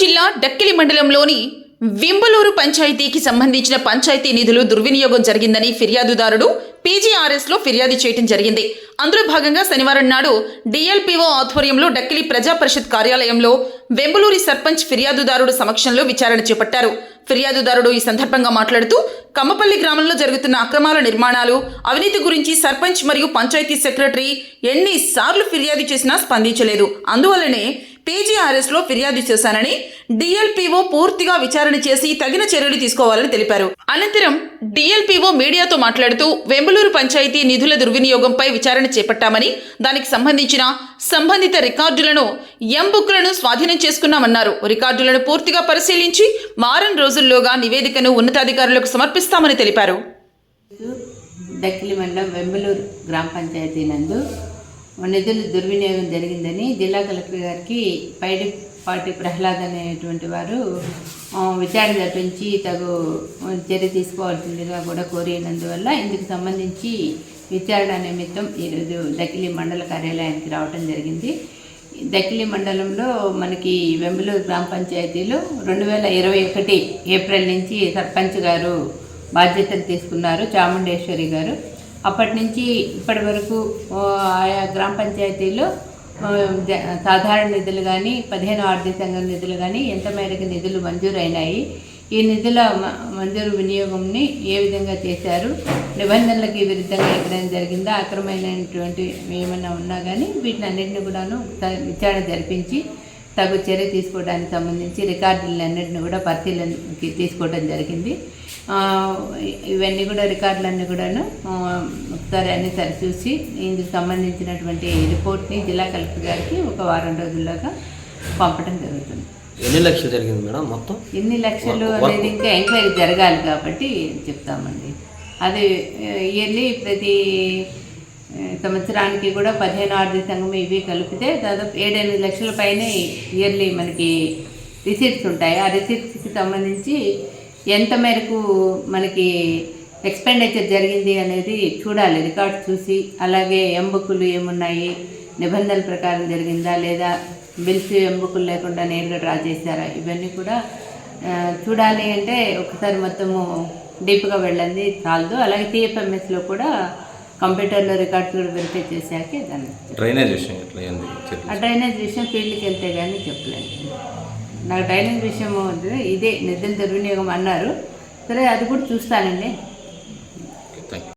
జిల్లా డక్కిలి మండలంలోని వింబలూరు పంచాయతీకి సంబంధించిన పంచాయతీ నిధులు దుర్వినియోగం జరిగిందని ఫిర్యాదుదారుడు పీజీఆర్ఎస్లో ఫిర్యాదు చేయడం జరిగింది. అందులో భాగంగా శనివారం నాడు డిఎల్పిఓ ఆధ్వర్యంలో డక్కిలి ప్రజా పరిషత్ కార్యాలయంలో వెంబలూరి సర్పంచ్ ఫిర్యాదుదారుడు సమక్షంలో విచారణ చేపట్టారు. ఫిర్యాదుదారుడు ఈ సందర్భంగా మాట్లాడుతూ కమ్మపల్లి గ్రామంలో జరుగుతున్న అక్రమాల నిర్మాణాలు అవినీతి గురించి సర్పంచ్ మరియు పంచాయతీ సెక్రటరీ ఎన్నిసార్లు ఫిర్యాదు చేసినా స్పందించలేదు. అందువల్లనే పీజీఆర్ఎస్లో ఫిర్యాదు చేశానని డిఎల్పీఓ పూర్తిగా విచారణ చేసి తగిన చర్యలు తీసుకోవాలని తెలిపారు. అనంతరం డిఎల్పీఓ మీడియాతో మాట్లాడుతూ వెంబలూరు పంచాయతీ నిధుల దుర్వినియోగంపై విచారణ చేపట్టామని దానికి సంబంధించిన సంబంధిత రికార్డులను ఎం బుక్లను స్వాధీనం చేసుకున్నామన్నారు. రికార్డులను పూర్తిగా పరిశీలించి వారం రోజుల్లోగా నివేదికను ఉన్నతాధికారులకు సమర్పిస్తామని తెలిపారు. దక్కిలి మండలం వెంబలూరు గ్రామ పంచాయతీ నందు నిధులు దుర్వినియోగం జరిగిందని జిల్లా కలెక్టర్ గారికి పైడి పాటి ప్రహ్లాద్ అనేటువంటి వారు విచారణ జరిపించి తగు చర్య తీసుకోవాల్సిందిగా కూడా కోరినందువల్ల ఇందుకు సంబంధించి విచారణ నిమిత్తం ఈరోజు దక్కిలి మండల కార్యాలయానికి రావటం జరిగింది. దక్కిలి మండలంలో మనకి వెంబలూరు గ్రామ పంచాయతీలో రెండు వేల ఇరవై ఒకటి ఏప్రిల్ నుంచి సర్పంచ్ గారు బాధ్యతలు తీసుకున్నారు చాముండేశ్వరి గారు. అప్పటి నుంచి ఇప్పటి వరకు ఆయా గ్రామ పంచాయతీలో సాధారణ నిధులు కానీ పదిహేను ఆర్థిక సంఘం నిధులు కానీ ఎంత మేరకు నిధులు మంజూరైనాయి ఈ నిధుల మ- మంజూరు వినియోగంని ఏ విధంగా చేశారు నిబంధనలకి విరుద్ధంగా ఎక్కడైనా జరిగిందా అక్రమైనటువంటి ఏమైనా ఉన్నా కానీ వీటిని అన్నింటిని కూడాను విచారణ జరిపించి తగు చర్య తీసుకోవడానికి సంబంధించి రికార్డులన్నింటిని కూడా పరిశీలనకి తీసుకోవడం జరిగింది. ఇవన్నీ కూడా రికార్డులన్నీ కూడాను ఒకసారి అన్ని సరిచూసి ఇందుకు సంబంధించినటువంటి రిపోర్ట్ని జిల్లా కలెక్టర్ గారికి ఒక వారం రోజుల్లోగా పంపడం జరుగుతుంది. ఎన్ని లక్షలు జరిగింది మేడం మొత్తం? ఎన్ని లక్షలు అనేది ఇంకా ఎంక్వైరీ జరగాలి కాబట్టి చెప్తామండి. అది ఇయర్లీ ప్రతి సంవత్సరానికి కూడా పదిహేను ఆర్థిక సంఘం ఇవి కలిపితే దాదాపు ఏడెనిమిది లక్షల పైనే ఇయర్లీ మనకి రిసీట్స్ ఉంటాయి. ఆ రిసీట్స్కి సంబంధించి ఎంత మేరకు మనకి ఎక్స్పెండిచర్ జరిగింది అనేది చూడాలి. రికార్డ్స్ చూసి అలాగే ఎంబుకులు ఏమున్నాయి నిబంధనల ప్రకారం జరిగిందా లేదా బిల్స్ ఎంబుకులు లేకుండా నేరుగా డ్రా చేశారా ఇవన్నీ కూడా చూడాలి అంటే ఒకసారి మొత్తము డీప్గా వెళ్ళండి చాలదు. అలాగే టీఎఫ్ఎంఎస్లో కూడా కంప్యూటర్లో రికార్డ్స్ వెరిఫై చేశాకే దాన్ని డ్రైనేజ్ విషయం ఎట్లా ఆ డ్రైనేజ్ విషయం ఫీల్డ్కి వెళ్తే కానీ చెప్పలేదు. నాకు డ్రైనేజ్ విషయం ఇదే నిద్ర దుర్వినియోగం అన్నారు. సరే అది కూడా చూస్తానండి.